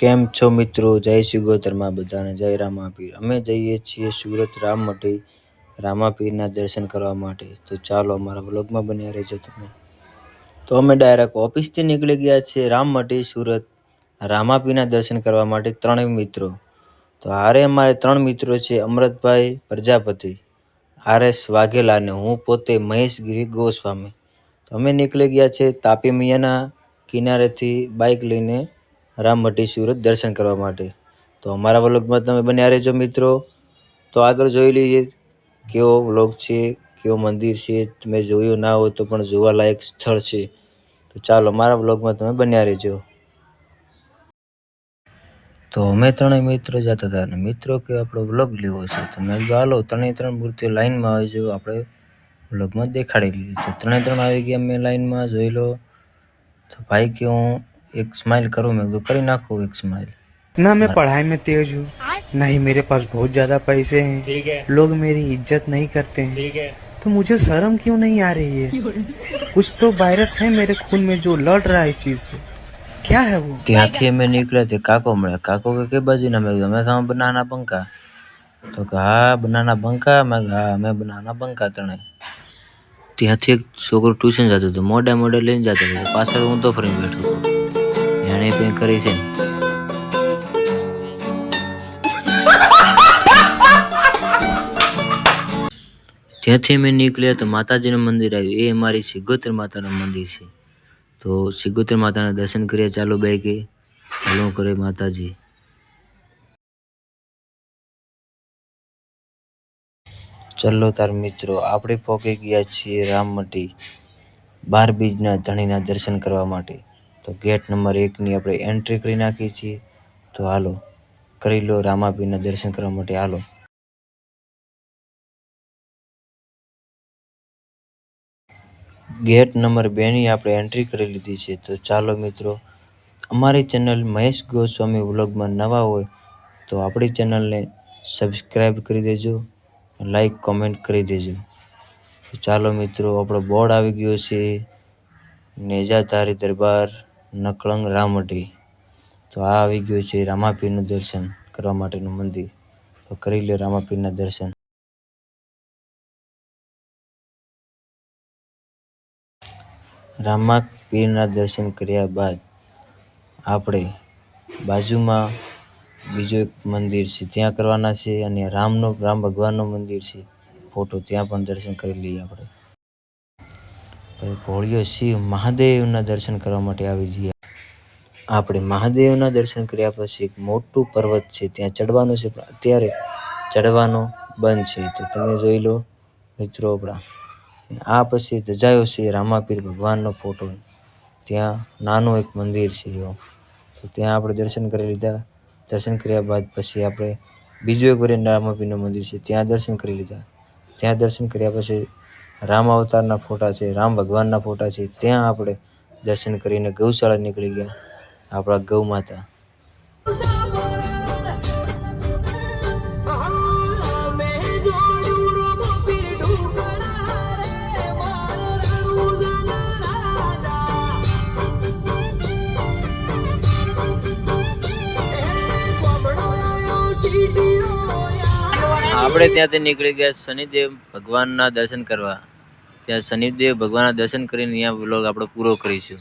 કેમ છો મિત્રો? જય શ્રી ગોતરમાં બધાને જય રામાપીર. અમે જઈએ છીએ સુરત રામમઢી રામાપીરના દર્શન કરવા માટે. તો ચાલો અમારા વ્લોગમાં બન્યા રહેજો તમે. તો અમે ડાયરેક્ટ ઓફિસથી નીકળી ગયા છીએ રામમઢી સુરત, રામાપીરના દર્શન કરવા માટે ત્રણેય મિત્રો. તો હારે અમારે ત્રણ મિત્રો છે અમૃતભાઈ પ્રજાપતિ, આર એસ વાઘેલા અને હું પોતે મહેશગીરી ગોસ્વામી. તો અમે નીકળી ગયા છે તાપી મૈયાના કિનારેથી બાઇક લઈને રામમઢી સુરત દર્શન કરવા માટે. તો અમારા વ્લોગમાં તમે બન્યા રહેજો મિત્રો. તો આગળ જોઈ લઈએ કેવો વ્લોગ છે, કેવો મંદિર છે. તમે જોયું ના હોય તો પણ જોવાલાયક સ્થળ છે. તો ચાલો મારા વ્લોગમાં તમે બન્યા રહેજો. તો અમે ત્રણેય મિત્રો જતા હતા અને મિત્રો કે આપણો વ્લોગ લેવો છે. તો મેં ચાલો ત્રણેય ત્રણ મૂર્તિઓ લાઈનમાં આવી જો, આપણે વ્લોગમાં દેખાડી લીધી તો ત્રણે ત્રણ આવી ગયા, મેં લાઈનમાં જોઈ લો. તો ભાઈ કે હું એક સ્માઇલ કરું મેં કીધું કરી નાખું એક સ્માઇલ ना मैं पढ़ाई में तेज हूँ ना ही मेरे पास बहुत ज्यादा पैसे हैं ठीक है लोग मेरी इज्जत नहीं करते हैं ठीक है तो मुझे शर्म क्यों नहीं आ रही है कुछ तो वायरस है मेरे खून में जो लड़ रहा है इस चीज से क्या है वो ત્યાંથી અમે નીકળ્યા તે કાકો મળ્યા કાકો કે કે બાજુના મેં કીધું અમે તો બનાના બંકા તો કે હા બનાના બંકા મેં કીધું હા અમે બનાના બંકા ત્રણે ત્યાંથી એક છોકરો ટ્યુશન જતો હતો મોડા મોડા લઈને જતો હતો પાછળ હું તો ફરીને બેઠો હતો એણે કંઈ કરી છે. ને ત્યાંથી અમે નીકળ્યા તો માતાજીનું મંદિર આવ્યું. એ અમારી સિગોતર માતાનું મંદિર છે. તો સિગોતર માતાના દર્શન કર્યા. ચાલો બે કે હલો કરે માતાજી. ચલો તાર મિત્રો, આપણે પહોંચી ગયા છીએ રામમટી બાર બીજના ધણીના દર્શન કરવા માટે. તો ગેટ નંબર એકની આપણે એન્ટ્રી કરી નાખી છીએ. તો હાલો, કરી લો રામાપીરના દર્શન કરવા માટે. હાલો. ગેટ નંબર બેની આપણે એન્ટ્રી કરી લીધી છે. તો ચાલો મિત્રો, અમારી ચેનલ મહેશ ગોસ્વામી વ્લોગમાં નવા હોય તો આપણી ચેનલને સબસ્ક્રાઈબ કરી દેજો, લાઈક, કોમેન્ટ કરી દેજો. ચાલો મિત્રો, આપણો બોર્ડ આવી ગયો છે. નેજા તારી દરબાર. નકળંગ રામમઢી તો આ આવી ગયું છે રામાપીરનું દર્શન કરવા માટેનું મંદિર. તો કરી લો રામાપીરના દર્શન. રામા પીરના દર્શન કર્યા બાદ આપણે બાજુમાં બીજું એક મંદિર છે. ત્યાં કરવાના છે અને રામનો, રામ ભગવાનનું મંદિર છે. ફોટો ત્યાં પણ દર્શન કરી લઈએ આપણે. પછી ભોળિયો શિવ મહાદેવના દર્શન કરવા માટે આવી જઈએ આપણે મહાદેવના દર્શન કર્યા પછી એક મોટું પર્વત છે, ત્યાં ચડવાનું છે, પણ અત્યારે ચડવાનો બંધ છે. તો તમે જોઈ લો મિત્રો આપણા. આ પછી ધજાયો છે રામાપીર ભગવાનનો ફોટો. ત્યાં નાનું એક મંદિર છે એવો. તો ત્યાં આપણે દર્શન કરી લીધા. દર્શન કર્યા બાદ પછી આપણે બીજું એક વરે રામાપીરનું મંદિર છે, ત્યાં દર્શન કરી લીધા. ત્યાં દર્શન કર્યા પછી રામ અવતારના ફોટા છે, રામ ભગવાનના ફોટા છે, ત્યાં આપણે દર્શન કરીને ગૌશાળા નીકળી ગયા. આપણા ગૌ માતા. આપણે ત્યાંથી નીકળી ગયા શનિદેવ ભગવાનના દર્શન કરવા. ત્યાં શનિદેવ ભગવાનના દર્શન કરીને અહીંયા વ્લોગ આપણે પૂરો કરીશું.